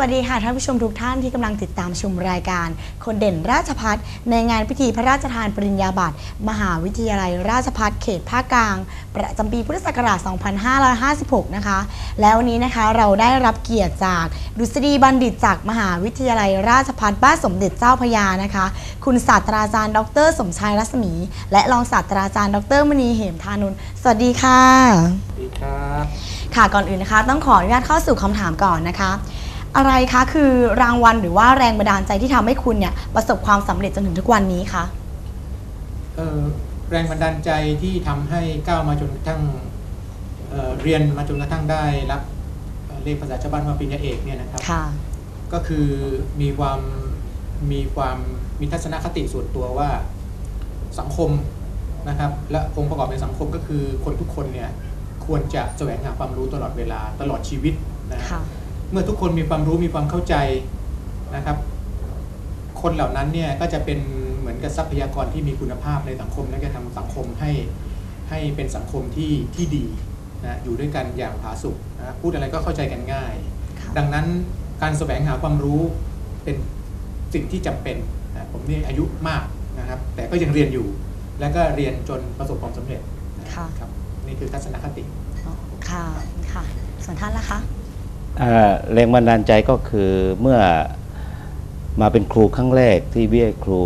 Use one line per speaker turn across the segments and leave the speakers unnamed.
วัสดีค่ะท่านผู้ชมทุกท่านที่กำลังติดตามชมรายการ คนเด่นราชพัฒในงานพิธีพระราชทานปริญญาบัตรมหาวิทยาลัยราชพัฒเขตภาคกลาง ประจำปีพุทธศักราช 2556 นะคะ แล้ววันนี้นะคะเราได้รับเกียรติจากดุษฎีบัณฑิตจากมหาวิทยาลัยราชพัฒบ้านสมเด็จเจ้าพระยานะคะ คุณศาสตราจารย์ ดร สมชายรัศมี และรองศาสตราจารย์ ดรมณีเหมธานุนสวัสดีค่ะ
สวัสดีครับ
ค่ะก่อนอื่นนะคะ ต้องขออนุญาตเข้าสู่คำถามก่อนนะคะ อะไรคะคือรางวัลหรือว่าแรงบันดาลใจที่ทำให้คุณเนี่ยประสบความสำเร็จจนถึงทุกวันนี้คะ
เอ่อแรงบันดาลใจที่ทำให้ก้าวมาจนกระทั่งเอ่อเรียนมาจนกระทั่งได้รับเอ่อเรียกภาษาชาวบ้านว่าปริญญาเอกเนี่ยนะครับ
ค่ะ
ก็คือมีความมีความมีทัศนคติส่วนตัวว่าสังคมนะครับ และองค์ประกอบในสังคมก็คือคนทุกคนเนี่ยควรจะแสวงหาความรู้ตลอดเวลาตลอดชีวิตนะ
ค่ะ
เมื่อทุกคนมีความรู้มีความเข้าใจนะครับ คนเหล่านั้นเนี่ยก็จะเป็นเหมือนกับทรัพยากรที่มีคุณภาพในสังคมและจะทำสังคมให้ให้เป็นสังคมที่ที่ดีนะอยู่ด้วยกันอย่างผาสุกนะพูดอะไรก็เข้าใจกันง่าย
ค่ะ
ดังนั้นการแสวงหาความรู้เป็นสิ่งที่จำเป็นนะผมนี่อายุมากนะครับ แต่ก็ยังเรียนอยู่ แล้วก็เรียนจนประสบความสำเร็จนะครับนี่คือทัศนคติ
อ๋อค่ะค่ะส่วนท่านล่ะคะ
อ่า แรงบันดาลใจก็คือเมื่อมาเป็นครูครั้งแรกที่วิทยาลัยครู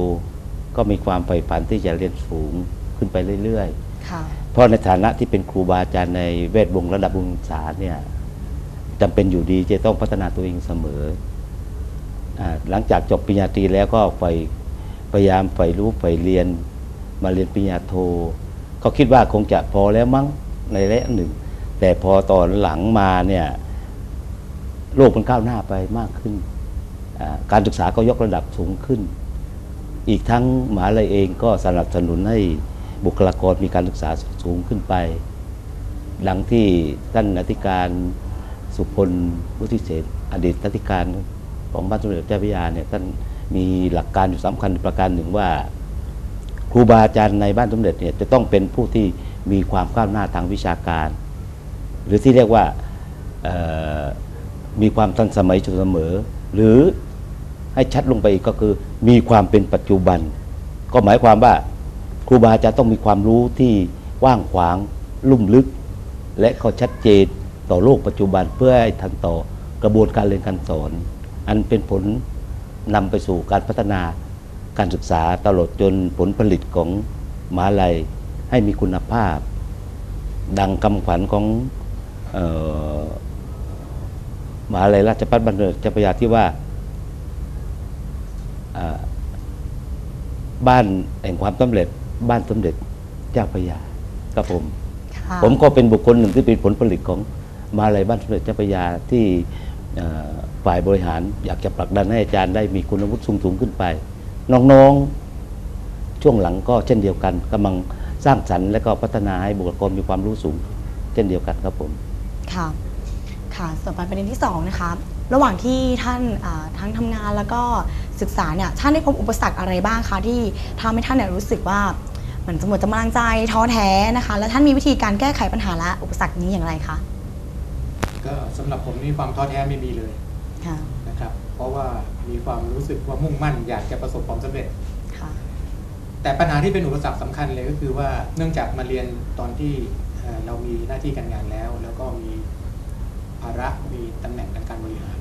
ก็มีความใฝ่ฝันที่จะเรียนสูงขึ้นไปเรื่อย
ค่ะ
ๆเพราะในฐานะที่เป็นครูบาอาจารย์ในเวทวงศ์ระดับอุดมศึกษาเนี่ยจำเป็นอยู่ดีจะต้องพัฒนาตัวเองเสมออาหลังจากจบปริญญาตรีแล้วก็ใฝ่พยายามใฝ่รู้ใฝ่เรียนมาเรียนปริญญาโท ก็คิดว่าคงจะพอแล้วมั้งในระยะหนึ่ง แต่พอตอนหลังมาเนี่ย โลกมันก้าวหน้าไปมากขึ้น การศึกษาก็ยกระดับสูงขึ้น อีกทั้งมหาลัยเองก็สนับสนุนให้บุคลากรมีการศึกษาสูงขึ้นไป ดังที่ท่านอธิการสุพลวุฒิเศษอดีตอธิการของบ้านสมเด็จเจ้าพระยาเนี่ยท่านมีหลักการอยู่สำคัญประการหนึ่งว่า ครูบาอาจารย์ในบ้านสมเด็จเนี่ยจะต้องเป็นผู้ที่มีความก้าวหน้าทางวิชาการ หรือที่เรียกว่า มีความทันสมัยอยู่เสมอ หรือให้ชัดลงไปอีกก็คือมีความเป็นปัจจุบัน ก็หมายความว่าครูบาอาจารย์ต้องมีความรู้ที่กว้างขวาง ลุ่มลึก และก็ชัดเจนต่อโลกปัจจุบันเพื่อให้ทันต่อกระบวนการเรียนการสอน อันเป็นผลนำไปสู่การพัฒนาการศึกษาตลอดจนผลผลิตของมหาลัยให้มีคุณภาพ ดังคำขวัญของออ มหาลัยราชภัฏบัณฑิตเจ้าพระยาที่ว่าอ่าบ้านแห่งความสำเร็จ บ้านสมเด็จเจ้าพระยาครับผม
ค่ะ
ผมก็เป็นบุคคลหนึ่งที่เป็นผลผลิตของมหาลัยบ้านสมเด็จเจ้าพระยาที่เอ่อฝ่ายบริหารอยากจะผลักดันให้อาจารย์ได้มีคุณวุฒิสูงสูงขึ้นไป น้องๆช่วงหลังก็เช่นเดียวกันกำลังสร้างสรรค์และก็พัฒนาให้บุคลากรมีความรู้สูง เช่นเดียวกันครับผม
ค่ะ ค่ะส่วนประเด็นที่สองนะคะระหว่างที่ท่านอ่าทั้งทำงานแล้วก็ศึกษาเนี่ยท่านได้พบอุปสรรคอะไรบ้างคะที่ทำให้ท่านเนี่ยรู้สึกว่าเหมือนจะหมดกำลังใจท้อแท้นะคะ แล้วท่านมีวิธีการแก้ไขปัญหาและอุปสรรคนี้อย่างไรคะ
ก็สำหรับผมนี่ความท้อแท้ไม่มีเลย
ค่ะ
นะครับเพราะว่ามีความรู้สึกว่ามุ่งมั่นอยากจะประสบความสำเร็จ
ค่ะ
แต่ปัญหาที่เป็นอุปสรรคสำคัญเลยก็คือว่าเนื่องจากมาเรียนตอนที่เอ่อเรามีหน้าที่การงานแล้ว แล้วก็มี ภาระมีตำแหน่งทางการบริหาร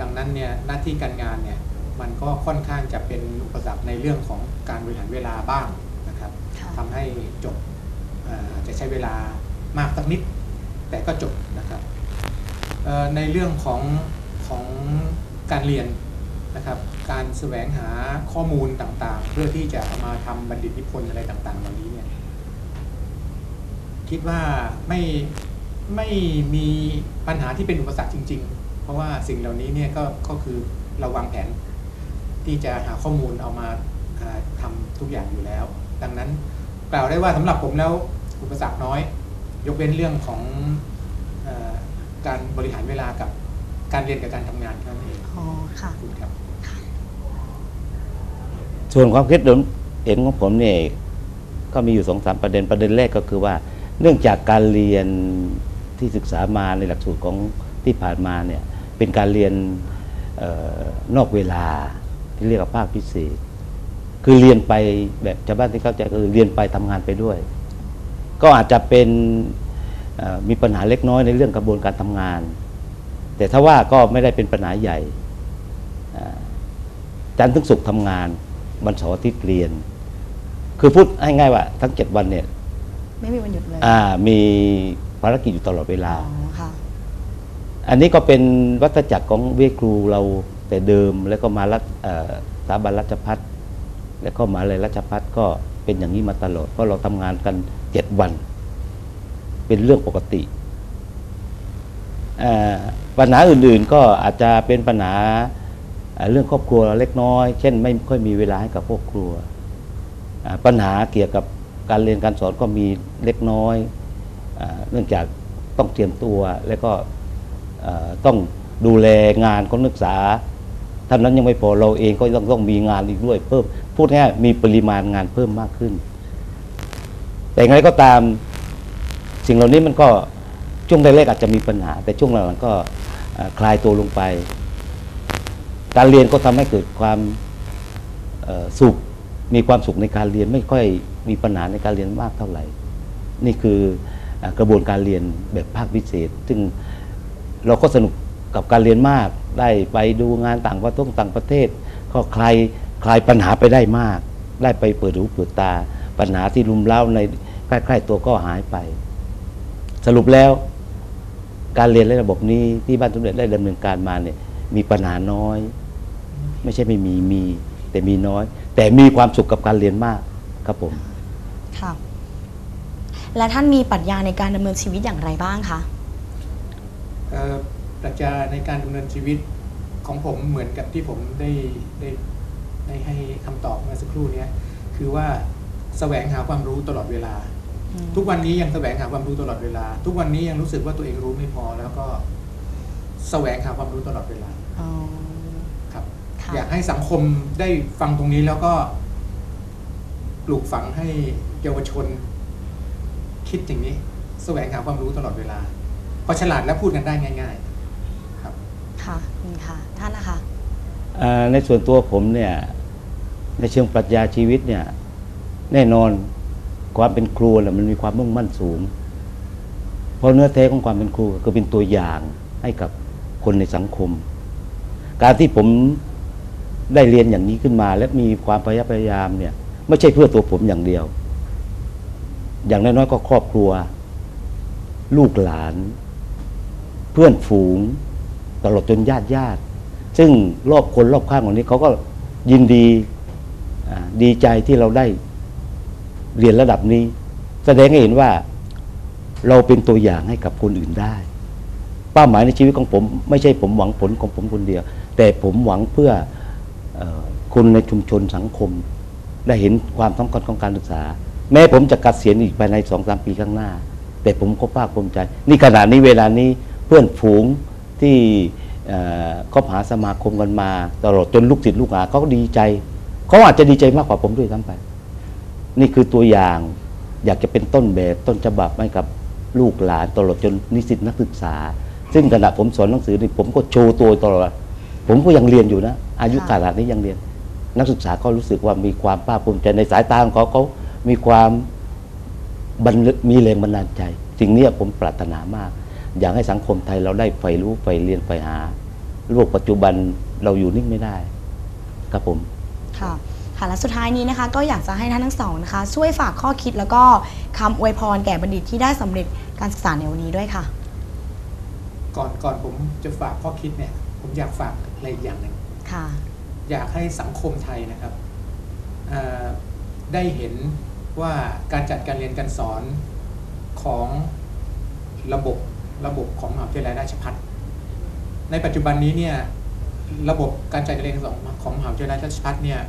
ดังนั้นเนี่ยหน้าที่การงานเนี่ยมันก็ค่อนข้างจะเป็นอุปสรรคในเรื่องของการบริหารเวลาบ้างนะครับ
ค่ะ
ทำให้จบเอ่ออาจจะใช้เวลามากสักนิด แต่ก็จบนะครับเอ่อในเรื่องของของการเรียนนะครับการแสวงหาข้อมูลต่างๆ เพื่อที่จะเอามาทำบัณฑิตนิพนธ์อะไรต่างๆเหล่านี้เนี่ยคิดว่าไม่ ไม่มีปัญหาที่เป็นอุปสรรคจริง ๆ เพราะว่าสิ่งเหล่านี้เนี่ยก็ก็คือเราวางแผน ที่จะหาข้อมูลเอามาอ่าทำทุกอย่างอยู่แล้ว ดังนั้นกล่าวได้ว่าสำหรับผมแล้วอุปสรรคน้อย ยกเว้นเรื่องของเออการบริหารเวลากับการเรียนกับการทำงานเท่านั้นเอง
อ๋อค่ะ
ขอบคุณครับ
ส่วนความคิดเห็นของผมเนี่ยก็มีอยู่สองสามประเด็นประเด็นแรกก็คือว่า เนื่องจากการเรียน ที่ศึกษามาในหลักสูตรของที่ผ่านมาเนี่ยเป็นการเรียนเออนอกเวลาที่เรียกว่าภาคพิเศษ คือเรียนไปแบบชาวบ้านที่เข้าใจก็คือเรียนไปทำงานไปด้วย ก็อาจจะเป็นเอ่อมีปัญหาเล็กน้อยในเรื่องกระบวนการทำงาน แต่ถ้าว่าก็ไม่ได้เป็นปัญหาใหญ่อ่าจันทร์ถึงศุกร์ทำงานวันเสาร์อาทิตย์เรียน คือพูดง่ายๆว่า ทั้งเจ็ดวันเนี่ย
ไม่มีวันหยุดเลย
อ่ามี ภารกิจอยู่ตลอดเวลา
อ๋อค่ะ
อันนี้ก็เป็นวัฏจักรของเวครูเราแต่เดิมแล้วก็มารัฐเอ่อสถาบันราชพัฒแล้วก็มหาเลยราชพัฒก็เป็นอย่างนี้มาตลอด เพราะเราทำงานกันเจ็ดวัน เป็นเรื่องปกติเอ่อปัญหาอื่นๆก็อาจจะเป็นปัญหาเอ่อเรื่องครอบครัวเล็กน้อย เช่น ไม่ค่อยมีเวลาให้กับครอบครัวอ่าปัญหาเกี่ยวกับการเรียนการสอนก็มีเล็กน้อยอา เนื่องจากต้องเตรียมตัวแล้วก็ต้องดูแลงานของนักศึกษาเท่านั้นยังไม่พอเราเองก็ต้องต้องมีงานอีกด้วย เพิ่มพูดง่ายมีปริมาณงานเพิ่มมากขึ้น แต่อย่างไรก็ตามสิ่งเหล่านี้มันก็ช่วงแรกๆอาจจะมีปัญหา แต่ช่วงหลังๆก็คลายตัวลงไป การเรียนก็ทำให้เกิดความสุขมีความสุขในการเรียนไม่ค่อยมีปัญหาในการเรียนมากเท่าไหร่ นี่คือ กระบวนการเรียนแบบภาคพิเศษ ซึ่งเราก็สนุกกับการเรียนมาก ได้ไปดูงานต่างประเทศต่างประเทศ ก็คลายคลายปัญหาไปได้มาก ได้ไปเปิดหูเปิดตา ปัญหาที่รุมเร้าในใกล้ๆตัวก็หายไป สรุปแล้ว การเรียนในระบบนี้ที่บ้านสมเด็จได้ดำเนินการมาเนี่ยมีปัญหาน้อย ไม่ใช่ไม่มีมี แต่มีน้อย แต่มีความสุขกับการเรียนมากครับผม
ค่ะ และท่านมีปรัชญาในการดำเนินชีวิตอย่างไรบ้างคะ
เอ่อปรัชญาในการดำเนินชีวิตของผมเหมือนกับที่ผมได้ได้ได้ให้คำตอบเมื่อสักครู่เนี้ยคือว่าแสวงหาความรู้ตลอดเวลา
อืม
ทุกวันนี้ยังแสวงหาความรู้ตลอดเวลา ทุกวันนี้ยังรู้สึกว่าตัวเองรู้ไม่พอ แล้วก็แสวงหาความรู้ตลอดเวลา
อ๋อ
ครับ
ค่ะ
อยากให้สังคมได้ฟังตรงนี้แล้วก็ปลูกฝังให้เยาวชน คิดอย่างนี้แสวงหาความรู้ตลอดเวลาพอฉลาดแล้วพูดกันได้ง่าย ๆ ครับ
ค่ะอืมค่ะ ท่านนะคะ
อ่าในส่วนตัวผมเนี่ยในเชิงปรัชญาชีวิตเนี่ยแน่นอนความเป็นครูแหละมันมีความมุ่งมั่นสูง เพราะเนื้อแท้ของความเป็นครูก็เป็นตัวอย่างให้กับคนในสังคม การที่ผมได้เรียนอย่างนี้ขึ้นมา และมีความพยายามเนี่ย ไม่ใช่เพื่อตัวผมอย่างเดียว อย่างน้อยๆก็ครอบครัว ลูกหลาน เพื่อนฝูง ตลอดจนญาติญาติ ซึ่งรอบคนรอบข้างของนี้เขาก็ยินดีดีใจที่เราได้เรียนระดับนี้ แสดงให้เห็นว่าเราเป็นตัวอย่างให้กับคนอื่นได้ เป้าหมายในชีวิตของผม ไม่ใช่ผมหวังผลของผมคนเดียว แต่ผมหวังเพื่ออคนในชุมชนสังคม ได้เห็นความสำคัญของการศึกษา แม้ผมจะเกษียณอีกภายในสองสามปีข้างหน้า แต่ผมก็ภาคภูมิใจ นี่ขณะนี้เวลานี้เพื่อนฝูงที่เอ่อคบหาสมาคมกันมาตลอดจนลูกศิษย์ลูกหาเขาก็ดีใจเขาอาจจะดีใจมากกว่าผมด้วยซ้ำไป นี่คือตัวอย่างอยากจะเป็นต้นแบบต้นฉบับให้กับลูกหลานตลอดจนนิสิตนักศึกษา ซึ่งขณะผมสอนหนังสือนี่ผมก็โชว์ตัวตลอด ผมก็ยังเรียนอยู่นะ อายุขนาดนี้ยังเรียน นักศึกษาก็รู้สึกว่ามีความภาคภูมิใจในสายตาของเขาเขา มีความบันลึกมีแรงบันดาลใจ สิ่งเนี้ยผมปรารถนามาก อยากให้สังคมไทยเราได้ใฝ่รู้ใฝ่เรียนใฝ่หาโลกปัจจุบันเราอยู่นิ่งไม่ได้ ครับผม
ค่ะค่ะและสุดท้ายนี้นะคะ ก็อยากจะให้ท่านทั้งสองนะคะ ช่วยฝากข้อคิดแล้วก็คำอวยพรแก่บัณฑิตที่ได้สำเร็จการศึกษาในวันนี้ด้วยค่ะ
ก่อนก่อนผมจะฝากข้อคิดเนี่ย ผมอยากฝากอะไรอีกอย่างหนึ่ง
ค่ะ
อยากให้สังคมไทยนะครับเอ่อได้เห็น ว่าการจัดการเรียนการสอนของระบบระบบของมหาวิทยาลัยราชภัฏในปัจจุบันนี้เนี่ยระบบการจัดการเรียนการสอนของมหาวิทยาลัยราชภัฏเนี่ย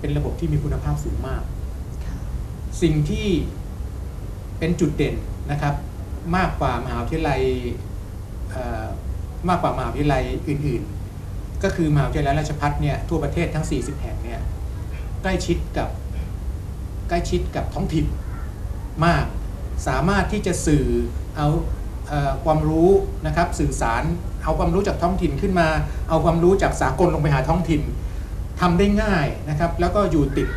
เป็นระบบที่มีคุณภาพสูงมาก สิ่งที่เป็นจุดเด่นนะครับ มากกว่ามหาวิทยาลัยมากกว่ามหาวิทยาลัยอื่น ๆ ก็คือมหาวิทยาลัยราชภัฏเนี่ยทั่วประเทศทั้ง 40 แห่งเนี่ยใกล้ชิดกับ ล้ชิดกับท้องถิ่นมาก สามารถที่จะสื่อเอาเออความรู้นะครับสื่อสารเอาความรู้จากท้องถิ่นขึ้นมา เอาความรู้จากสากลลงไปหาท้องถิ่นทำได้ง่ายนะครับ แล้วก็อยู่ติด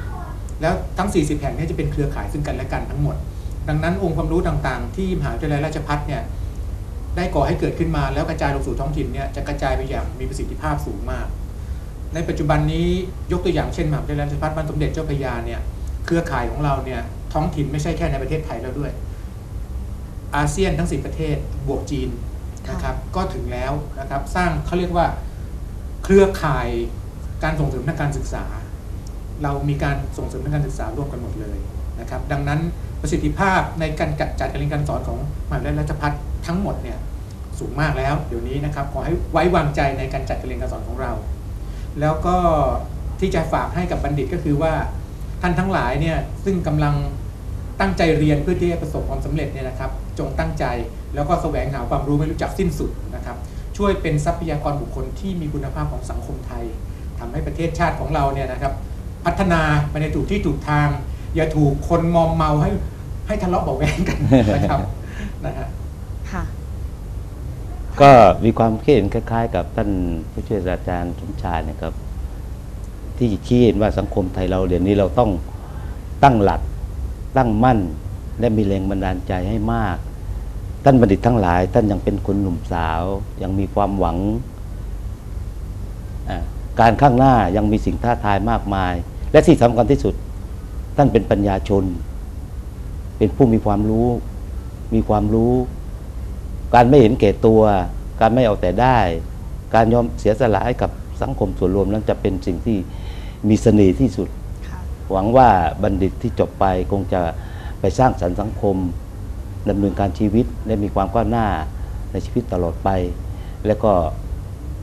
แล้วทั้ง 40 แห่งนี้จะเป็นเครือข่ายซึ่งกันและกันทั้งหมด ดังนั้นองค์ความรู้ต่างๆ ที่มหาวิทยาลัยราชภัฏเนี่ยได้ก่อให้เกิดขึ้นมาแล้วกระจายลงสู่ท้องถิ่นเนี่ยจะกระจายไปอย่างมีประสิทธิภาพสูงมาก ในปัจจุบันนี้ยกตัวอย่างเช่นมหาวิทยาลัยราชภัฏบ้านสมเด็จเจ้าพระยาเนี่ย เครือข่ายของเราเนี่ยท้องถิ่นไม่ใช่แค่ในประเทศไทยแล้วด้วย อาเซียนทั้ง 10 ประเทศบวกจีนนะครับก็ถึงแล้วนะครับสร้างเขาเรียกว่าเครือข่ายการส่งเสริมทางการศึกษา เรามีการส่งเสริมทางการศึกษาร่วมกันหมดเลยนะครับดังนั้นประสิทธิภาพในการจัดจัดการเรียนการสอนของมหาวิทยาลัยราชภัฏทั้งหมดเนี่ยสูงมากแล้วเดี๋ยวนี้นะครับขอให้ไว้วางใจในการจัดการเรียนการสอนของเรา แล้วก็ที่จะฝากให้กับบัณฑิตก็คือว่า ท่านทั้งหลายเนี่ยซึ่งกำลังตั้งใจเรียนเพื่อที่จะประสบความสำเร็จเนี่ยนะครับ จงตั้งใจแล้วก็แสวงหาความรู้ไม่รู้จักสิ้นสุดนะครับ ช่วยเป็นทรัพยากรบุคคลที่มีคุณภาพของสังคมไทยทำให้ประเทศชาติของเราเนี่ยนะครับ พัฒนาไปในถูกที่ถูกทาง อย่าถูกคนมอมเมาให้ให้ทะเลาะเบาะแวงกันนะครับนะฮะ
ค่ะ
ก็มีความคิดเห็นคล้าย ๆ กับท่านผู้ช่วยศาสตราจารย์สมชายนะครับ ที่ชี้เห็นว่าสังคมไทยเราเดี๋ยวนี้เราต้องตั้งหลักตั้งมั่น และมีแรงบันดาลใจให้มาก ท่านบัณฑิตทั้งหลาย ท่านยังเป็นคนหนุ่มสาว ยังมีความหวัง การข้างหน้ายังมีสิ่งท้าทายมากมาย และที่สำคัญที่สุด ท่านเป็นปัญญาชน เป็นผู้มีความรู้ มีความรู้ การไม่เห็นแก่ตัว การไม่เอาแต่ได้ การยอมเสียสละให้กับสังคมส่วนรวมนั้นจะเป็นสิ่งที่ มีเสน่ห์ที่สุด
ค่ะ
หวังว่าบัณฑิตที่จบไปคงจะไปสร้างสรรค์สังคมดำเนินการชีวิตและมีความก้าวหน้าในชีวิตตลอดไป และก็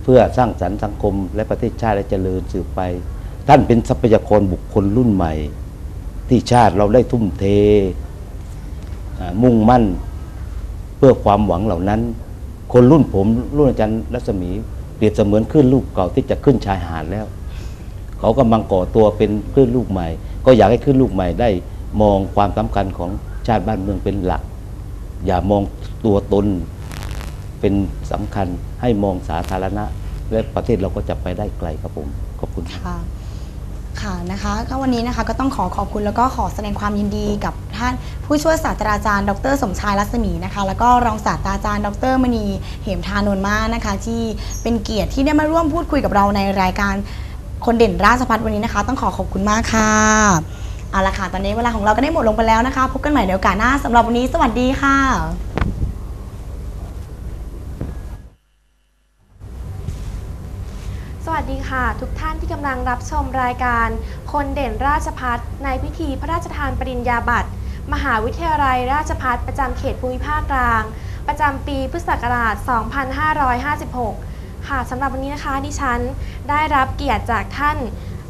เพื่อสร้างสรรค์สังคม และประเทศชาติและเจริญสืบไป ท่านเป็นทรัพยากรบุคคลรุ่นใหม่ ที่ชาติเราได้ทุ่มเทอ่ามุ่งมั่นเพื่อความหวังเหล่านั้น คนรุ่นผมรุ่นอาจารย์รัศมีเปรียบเสมือนคลื่นลูกเก่าที่จะขึ้นชายหาดแล้ว เขากำลังก่อตัวเป็นคลื่นลูกใหม่ ก็อยากให้คลื่นลูกใหม่ได้มองความสำคัญของชาติบ้านเมืองเป็นหลัก อย่ามองตัวตนเป็นสำคัญให้มองสาธารณะ และประเทศเราก็จะไปได้ไกลครับผมขอบคุณค่ะ
ค่ะนะคะก็วันนี้นะคะก็ต้องขอขอบคุณแล้วก็ขอแสดงความยินดีกับท่านผู้ช่วยศาสตราจารย์ ดร สมชายรัศมีนะคะ แล้วก็รองศาสตราจารย์ ดรมณีเหมทานนท์มานะคะ ที่เป็นเกียรติที่ได้มาร่วมพูดคุยกับเราในรายการ คนเด่นราชพัฒวันนี้นะคะ ต้องขอขอบคุณมากค่ะเอาละค่ะ ตอนนี้เวลาของเราก็ได้หมดลงไปแล้วนะคะ พบกันใหม่ในโอกาสหน้าสำหรับวันนี้ สวัสดีค่ะ
สวัสดีค่ะ ทุกท่านที่กำลังรับชมรายการ คนเด่นราชพัฒในพิธีพระราชทานปริญญาบัตร มหาวิทยาลัยราชพัฒประจำเขตภูมิภาคกลาง ประจำปีพุทธศักราช 2556 ค่ะสำหรับวันนี้นะคะดิฉันได้รับเกียรติจากท่าน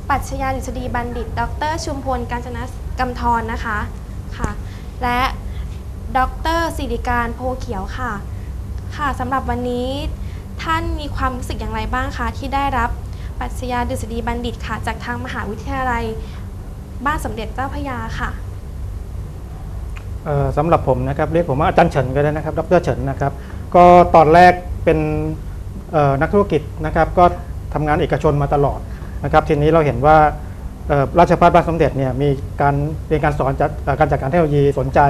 ปรัชญาดุษฎีบัณฑิต ดร ชุมพลกาญจนกำธรนะคะค่ะ และดรสิริการโพเขียวค่ะ ค่ะสำหรับวันนี้ท่านมีความรู้สึกอย่างไรบ้างคะที่ได้รับปรัชญาดุษฎีบัณฑิตค่ะ จากทางมหาวิทยาลัยบ้านสมเด็จเจ้าพยาค่ะ
สำหรับผมนะครับเรียกผมว่าอาจารย์เฉินก็ได้นะครับ ดรเฉินนะครับ ก็ตอนแรกเป็น นักธุรกิจนะครับก็ทำงานเอกชนมาตลอดนะครับทีนี้เราเห็นว่าราชภัฏบ้านสมเด็จเนี่ยมีการเรียนการสอนจัดการจัดการเทคโนโลยีสนใจ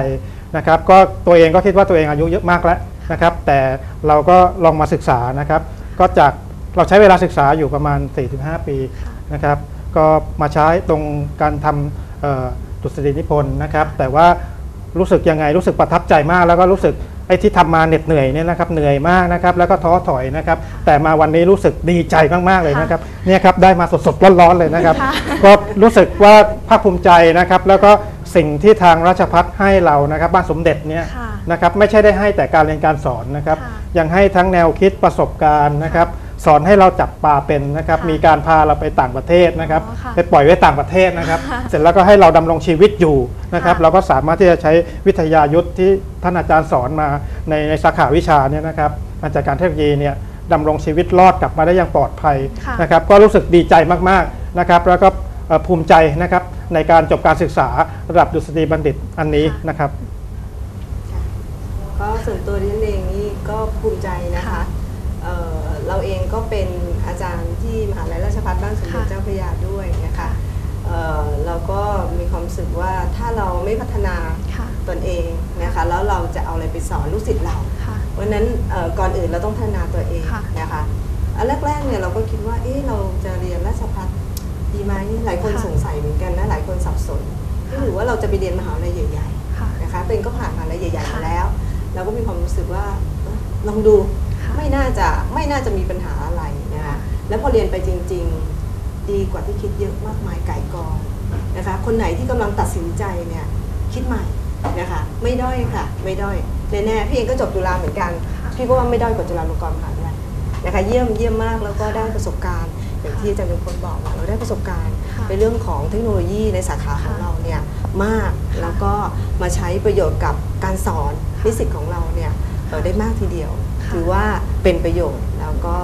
นะครับก็ตัวเองก็คิดว่าตัวเองอายุเยอะมากแล้วนะครับแต่เราก็ลองมาศึกษานะครับก็จากเราใช้เวลาศึกษาอยู่ประมาณ 4-5 ปีนะครับก็มาใช้ตรงการทำเอ่อดุษฎีนิพนธ์นะครับแต่ว่ารู้สึกยังไงรู้สึกประทับใจมากแล้วก็รู้สึก ไอ้ที่ทำมาเหน็ดเหนื่อยเนี่ยนะครับเหนื่อยมากนะครับแล้วก็ท้อถอยนะครับแต่มาวันนี้รู้สึกดีใจมากๆเลยนะครับเนี่ยครับได้มาสดๆร้อนๆเลยนะครับ
ค่ะ
ก็รู้สึกว่าภาคภูมิใจนะครับ แล้วก็สิ่งที่ทางราชพัฒให้เรานะครับ บ้านสมเด็จเนี่ย
ค่ะ
นะครับไม่ใช่ได้ให้แต่การเรียนการสอนนะครับ
ค่ะ
ยังให้ทั้งแนวคิดประสบการณ์นะครับ สอนให้เราจับปลาเป็นนะครับ
ค่ะ
มีการพาเราไปต่างประเทศนะครับ
อ๋อค่ะ
ไปปล่อยไว้ต่างประเทศนะครับ
ค่ะ
เสร็จแล้วก็ให้เราดำรงชีวิตอยู่นะครับ
ค่ะ
เราก็สามารถที่จะใช้วิทยายุทธ์ที่ท่านอาจารย์สอนมาในในสาขาวิชาเนี่ยนะครับมาจากการเทคโนโลยีเนี่ยดำรงชีวิตรอดกลับมาได้อย่างปลอดภัย
ค่ะ
นะครับ ก็รู้สึกดีใจมากๆนะครับ แล้วก็เอ่อภูมิใจนะครับในการจบการศึกษาระดับดุษฎีบัณฑิตอันนี้นะครับ
ก็ส่วนตัวดิฉันเองนี่ก็ภูมิใจนะคะ
ค่ะ
เอ่อเราเองก็เป็นอาจารย์ที่มหาลัยราชภัฏบ้านสมเด็จ
ค่ะ
เจ้าพระยาด้วยนะคะเอ่อเราก็มีความรู้สึกว่าถ้าเราไม่พัฒนา
ค่ะ
ตนเองนะคะแล้วเราจะเอาอะไรไปสอนลูกศิษย์เรา
ค่ะ
เพราะฉะนั้นเอ่อก่อนอื่นเราต้องพัฒนาตัวเอง
ค่ะ
นะคะอันแรกๆเนี่ยเราก็คิดว่าเอ๊ะเราจะเรียนราชภัฏดีไหมหลายคน
ค่ะ
สงสัยเหมือนกันนะหลายคนสับสนหรือว่าเราจะไปเรียนมหาวิทยาลัยใหญ่
ค่ะ
ๆนะคะตัวเองก็ผ่านมหาวิทยาลัยใหญ่ๆ
ค่ะ
มาแล้ว เราก็มีความรู้สึกว่าเอ้อลองดู
ค่ะ
ไม่น่าจะไม่น่าจะมีปัญหาอะไรนะคะแล้วพอเรียนไปจริง ๆ ดีกว่าที่คิดเยอะมากมายไก่กองนะคะคนไหนที่กำลังตัดสินใจเนี่ยคิดใหม่นะคะไม่ด้อยค่ะ ไม่ด้อยแน่ๆพี่เองก็จบจุฬาเหมือนกัน พี่ก็ว่าไม่ด้อยกว่าจุฬาลงกรณ์มหาวิทยาลัยนะคะเยี่ยมเยี่ยมมากแล้วก็ได้ประสบการณ์อย่างที่อาจารย์เป็นคนบอกว่าเราได้ประสบการณ์
ค่ะ
ในเรื่องของเทคโนโลยีในสาขาของ
ค่ะ
เราเนี่ยมากแล้วก็มาใช้ประโยชน์กับการสอนนิสิตของเราเนี่ยเอ่อได้มากทีเดียว
ค่ะ
ถือว่าเป็นประโยชน์แล้วก็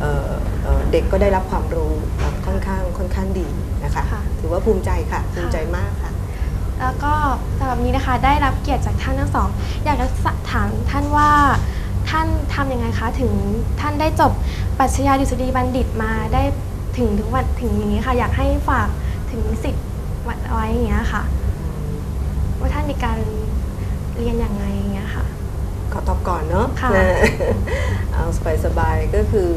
เอ่อเอ่อเด็กก็ได้รับความรู้แบบค่อนข้างค่อนข้างดีนะคะ
ค่ะ
ถือว่าภูมิใจค่ะ ภูมิใจมากค่ะ
แล้วก็สำหรับนี้นะคะได้รับเกียรติจากท่านทั้งสอง อยากจะถามท่านว่าท่านทำยังไงคะถึงท่านได้จบปรัชญาดุษฎีบัณฑิตมาได้ถึงถึงวันถึงอย่างนี้ค่ะ อยากให้ฝากถึงนิสิทธิ์ไว้อย่างเงี้ยค่ะ ว่าท่านมีการเรียนอย่างไรอย่างเงี้ยค่ะ
ขอตอบก่อนเนาะ
ค่ะ
นะเอาสบายๆก็คือ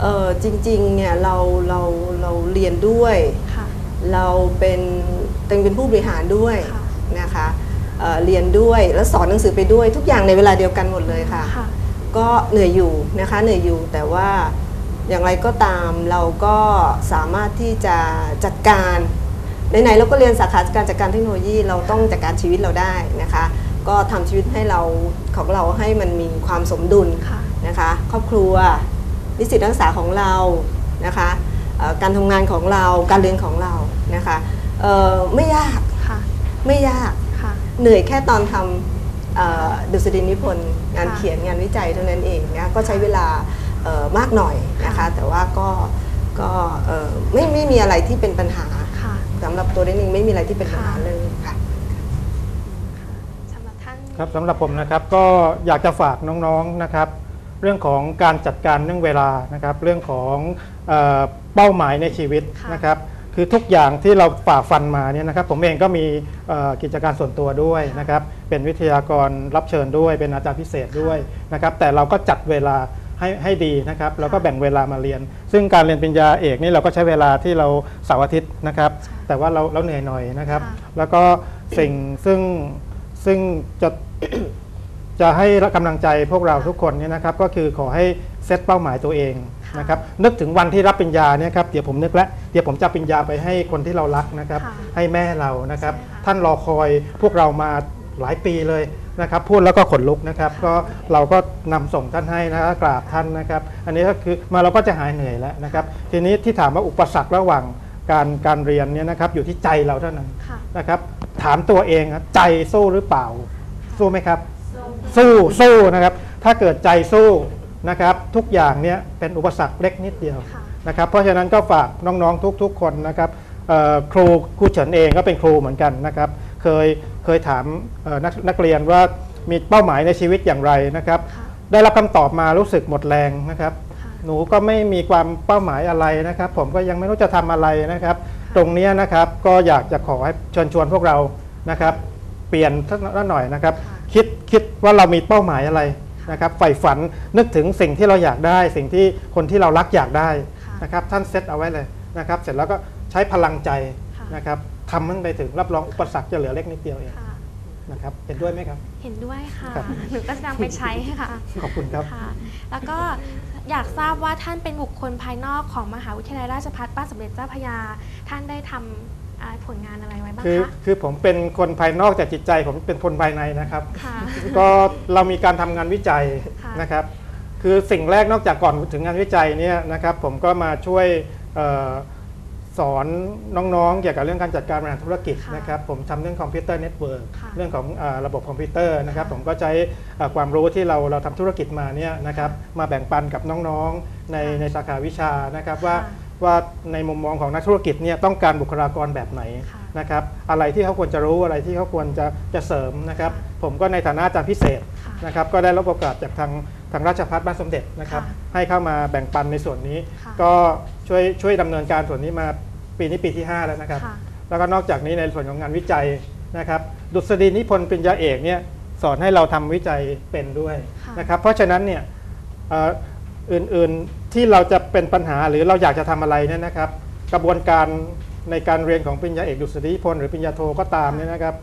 เออจริงๆเนี่ยเราเราเราเรียนด้วย
ค่ะ
เราเป็นตึงเป็นผู้บริหารด้วย
ค่ะ
นะคะเอ่อเรียนด้วยแล้วสอนหนังสือไปด้วยทุกอย่างในเวลาเดียวกันหมดเลยค่ะ
ค่ะ
ก็เหนื่อยอยู่นะคะเหนื่อยอยู่แต่ว่าอย่างไรก็ตามเราก็สามารถที่จะจัดการไหนๆเราก็เรียนสาขาการจัดการเทคโนโลยีเราต้องจัดการชีวิตเราได้นะคะ ก็ทำชีวิตให้เราของเราให้มันมีความสมดุล
ค่ะ
นะคะครอบครัวนิสิตนักศึกษาของเรานะคะเอ่อการทำงานของเราการเรียนของเรานะคะเอ่อไม่ยาก
ค่ะ
ไม่ยาก
ค่ะ
เหนื่อยแค่ตอนทำเอ่อดุษฎีนิพนธ์งาน
ค่ะ
เขียนงานวิจัยเท่านั้นเองนะก็ใช้เวลาเอ่อมากหน่อยนะคะ
ค่ะ
แต่ว่าก็ก็เอ่อไม่ไม่มีอะไรที่เป็นปัญหา
ค่ะ
สำหรับตัวเด็กเองไม่มีอะไรที่เป็นปัญหา
ค่ะ
เลยค่ะ
สำหรับท่าน
ครับสำหรับผมนะครับก็อยากจะฝากน้องๆนะครับ เรื่องของการจัดการเรื่องเวลานะครับ เรื่องของเออเป้าหมายในชีวิต
ค่ะ
นะครับ คือทุกอย่างที่เราฝ่าฟันมาเนี่ยนะครับ ผมเองก็มีเอ่อกิจการส่วนตัวด้วยนะครับ เป็นวิทยากรรับเชิญด้วยเป็นอาจารย์พิเศษด้วยนะครับ แต่เราก็จัดเวลาให้ให้ดีนะครับแล้วก็แบ่งเวลามาเรียน ซึ่งการเรียนปริญญาเอกนี่เราก็ใช้เวลาที่เราเสาร์อาทิตย์นะครับ แต่ว่าเราเราเหนื่อยหน่อยนะครับ
ค่ะ
แล้วก็สิ่งซึ่งซึ่งจะ จะให้กำลังใจพวกเราทุกคนเนี่ยนะครับ ก็คือขอให้เซตเป้าหมายตัวเอง
ค่ะ
นะครับนึกถึงวันที่รับปริญญาเนี่ยครับเดี๋ยวผมนึกแล้วเดี๋ยวผมจะปริญญาไปให้คนที่เรารักนะครับ
ค่ะ
ให้แม่เรานะครับ
ใช่ค่ะ
ท่านรอคอยพวกเรามาหลายปีเลยนะครับพูดแล้วก็ขนลุกนะครับก็เราก็นำส่งท่านให้นะครับกราบท่านนะครับ อันนี้ก็คือมาเราก็จะหายเหนื่อยแล้วนะครับ ทีนี้ที่ถามว่าอุปสรรคระหว่างการการเรียนเนี่ยนะครับอยู่ที่ใจเราเท่านั้น
ค่ะ
นะครับถามตัวเองครับใจสู้หรือเปล่า สู้ไหมครับ สู้สู้นะครับ ถ้าเกิดใจสู้นะครับ ทุกอย่างเนี่ยเป็นอุปสรรคเล็กนิดเดียว
ค่ะ
นะครับ เพราะฉะนั้นก็ฝากน้องๆทุก ๆ คนนะครับเอ่อครูครูเฉินเองก็เป็นครูเหมือนกันนะครับ เคยเคยถามเอ่อนักนักเรียนว่ามีเป้าหมายในชีวิตอย่างไรนะครับ
ค่ะ
ได้รับคำตอบมารู้สึกหมดแรงนะครับ
ค่ะ
หนูก็ไม่มีความเป้าหมายอะไรนะครับ ผมก็ยังไม่รู้จะทำอะไรนะครับ ตรงเนี้ยนะครับก็อยากจะขอให้เชิญชวนพวกเรานะครับ เปลี่ยนสักหน่อยนะครับ
ค่ะ
คิดคิดว่าเรามีเป้าหมายอะไรนะครับใฝ่ฝันนึกถึงสิ่งที่เราอยากได้ สิ่งที่คนที่เรารักอยากได้
ค่ะ
นะครับท่านเซตเอาไว้เลยนะครับ เสร็จแล้วก็ใช้พลังใจ
ค่ะ
นะครับทำมันไปถึงรับรองอุปสรรคจะเหลือเล็กนิดเดียวเอง
ค่ะ
นะครับเห็นด้วยไหมครับ
เห็นด้วยค่ะ
ครับ
หนูก็จะนำไปใช้ค่ะ
ขอบคุณครับ
ค่ะแล้วก็อยากทราบว่าท่านเป็นบุคคลภายนอกของมหาวิทยาลัยราชภัฏบ้านสมเด็จเจ้าพระยา ท่านได้ทำ อ่าผลงานอะไรไว้บ้าง
คือ
คะ
คือผมเป็นคนภายนอกแต่จิตใจผมเป็นคนภายในนะครับ
ค่ะ
ก็เรามีการทำงานวิจัย
ค่ะ
นะครับ คือสิ่งแรกนอกจากก่อนถึงงานวิจัยเนี่ยนะครับ ผมก็มาช่วยเออสอนน้องๆ เกี่ยวกับเรื่องการจัดการบริหารธุรกิจ
ค่ะ
นะครับ ผมทำเรื่องคอมพิวเตอร์เน็ตเวิร์ก
ค่ะ
เรื่องของเออระบบคอมพิวเตอร์นะครับ
ค่ะ
ผมก็ใช้เอ่อความรู้ที่เราเราทำธุรกิจมาเนี่ยนะครับ มาแบ่งปันกับน้องๆใน
ค่ะ
ในสาขาวิชานะครับว่า
ค่ะ
ว่าในมุมมองของนักธุรกิจเนี่ยต้องการบุคลากรแบบไหน
ค่ะ
นะครับอะไรที่เขาควรจะรู้อะไรที่เขาควรจะจะเสริมนะครับผมก็ในฐานะอาจารย์พิเศษ
ค่ะ
นะครับก็ได้รับโอกาสจากทางทางราชพัฒบ้านสมเด็จนะครับ
ค่ะ
ให้เข้ามาแบ่งปันในส่วนนี้
ค่ะ
ก็ช่วยช่วยดำเนินการส่วนนี้มาปีนี้ปีที่ 5 แล้วนะครับ
ค่ะ
แล้วก็นอกจากนี้ในส่วนของงานวิจัยนะครับดุษฎีนิพนธ์ปริญญาเอกเนี่ยสอนให้เราทำวิจัยเป็นด้วย
ค่ะ
นะครับเพราะฉะนั้นเนี่ยเอ่ออื่นๆ ที่เราจะเป็นปัญหาหรือเราอยากจะทำอะไรเนี่ยนะครับ กระบวนการในการเรียนของปริญญาเอกดุษฎีนิพนธ์หรือปริญญาโทก็ตามเนี่ยนะครับ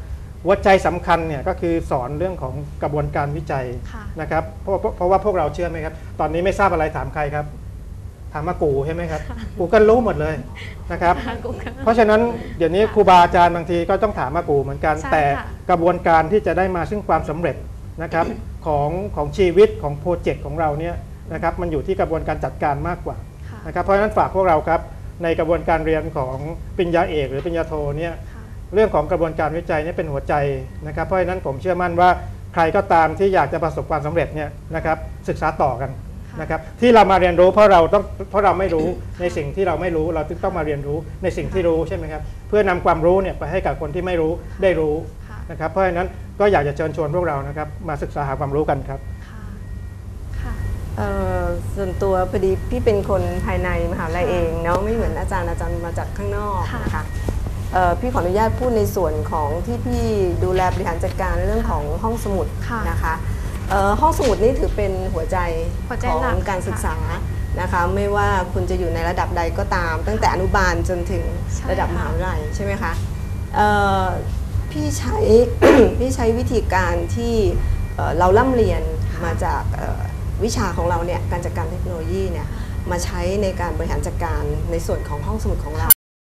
หัวใจสำคัญเนี่ยก็คือสอนเรื่องของกระบวนการวิจัย
ค่ะ
นะครับเพราะเพราะเพราะว่าพวกเราเชื่อไหมครับ ตอนนี้ไม่ทราบอะไรถามใครครับ ถามมากูใช่ไหมครับกูก็รู้หมดเลยนะครับ เพราะฉะนั้นเดี๋ยวนี้ครูบาอาจารย์บางทีก็ต้องถามมากูเหมือนกัน
ใช่
แต่
ค่ะ
กระบวนการที่จะได้มาซึ่งความสำเร็จนะครับของของชีวิตของโปรเจกต์ของเราเนี่ย นะครับมันอยู่ที่กระบวนการจัดการมากกว่า
ค่ะ
นะครับเพราะฉะนั้นฝากพวกเราครับในกระบวนการเรียนของปริญญาเอก หรือปริญญาโทเนี่ย
ค่ะ
เรื่องของกระบวนการวิจัยเนี่ยเป็นหัวใจนะครับเพราะฉะนั้นผมเชื่อมั่นว่าใครก็ตามที่อยากจะประสบความสำเร็จเนี่ยนะครับศึกษาต่อกัน
ค่ะ
นะครับที่เรามาเรียนรู้เพราะเราต้องเพราะเราไม่รู้ในสิ่งที่เราไม่รู้เราจึงต้องมาเรียนรู้ในสิ่งที่รู้ใช่ไหมครับเพื่อนำความรู้เนี่ยไปให้กับคนที่ไม่รู้ได้รู้
ค่ะ
นะครับเพราะฉะนั้นก็อยากจะเชิญชวนพวกเรานะครับมาศึกษาหาความรู้กันครับ
ค่ะค่ะ
เอ่อ ส่วนตัวพอดีพี่เป็นคนภายในมหาวิทยาลัยเองเนาะไม่เหมือนอาจารย์อาจารย์มาจากข้างนอก
ค่ะ
นะคะเอ่อพี่ขออนุญาตพูดในส่วนของที่พี่ดูแลบริหารจัดการเรื่องของห้องสมุด
ค่ะ
นะคะเอ่อห้องสมุดนี่ถือเป็นหัวใจ
หัวใจ
ของ
หลัก
การศึกษา
ค่ะ
นะคะไม่ว่าคุณจะอยู่ในระดับใดก็ตาม ตั้งแต่อนุบาลจนถึง
ใช่
ระดับม
ค่ะ
หาวิทยาลัยใช่ไหมคะเอ่อพี่ใช้พี่ใช้วิธีการที่เอ่อเราล่ำเรียนมาจากเอ่อ วิชาของเราเนี่ยการจัดการเทคโนโลยีเนี่ยมาใช้ในการบริหารจัดการในส่วนของห้องสมุดของเรา